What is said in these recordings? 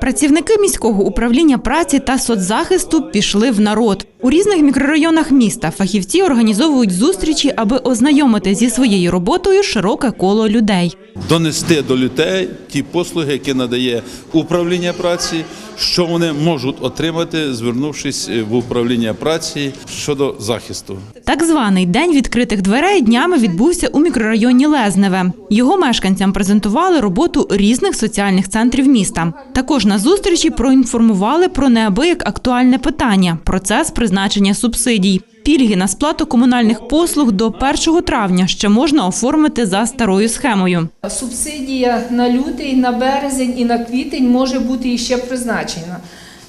Працівники міського управління праці та соцзахисту пішли в народ. У різних мікрорайонах міста фахівці організовують зустрічі, аби ознайомити зі своєю роботою широке коло людей. донести до людей ті послуги, які надає управління праці, що вони можуть отримати, звернувшись в управління праці щодо захисту. Так званий день відкритих дверей днями відбувся у мікрорайоні Лезневе. Його мешканцям презентували роботу різних соціальних центрів міста. Також на зустрічі проінформували про неабияк актуальне питання процес призначення субсидій. Пільги на сплату комунальних послуг до 1 травня ще можна оформити за старою схемою. Субсидія на лютий, на березень і на квітень може бути іще призначена.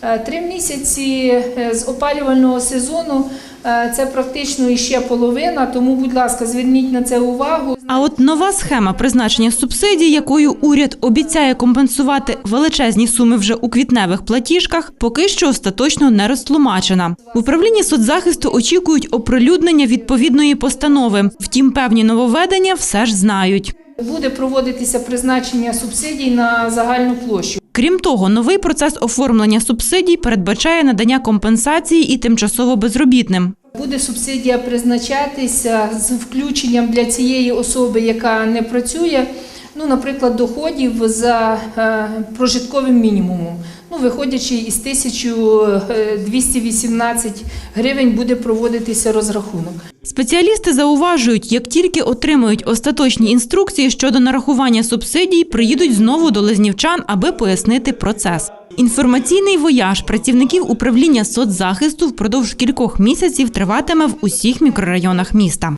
Е, Три місяці е, з опалювального сезону е, це практично іще половина, тому, будь ласка, зверніть на це увагу. А от нова схема призначення субсидій, якою уряд обіцяє компенсувати величезні суми вже у квітневих платіжках, поки що остаточно не розтлумачена. В управлінні соцзахисту очікують оприлюднення відповідної постанови. Втім, певні нововведення все ж знають. Буде проводитися призначення субсидій на загальну площу. Крім того, новий процес оформлення субсидій передбачає надання компенсації і тимчасово безробітним. Буде субсидія призначатися з включенням для цієї особи, яка не працює, ну, наприклад, доходів за е, прожитковим мінімумом. Ну, виходячи із 1218 гривень, буде проводитися розрахунок. Спеціалісти зауважують, як тільки отримають остаточні інструкції щодо нарахування субсидій, приїдуть знову до лезнівчан, аби пояснити процес. Інформаційний вояж працівників управління соцзахисту впродовж кількох місяців триватиме в усіх мікрорайонах міста.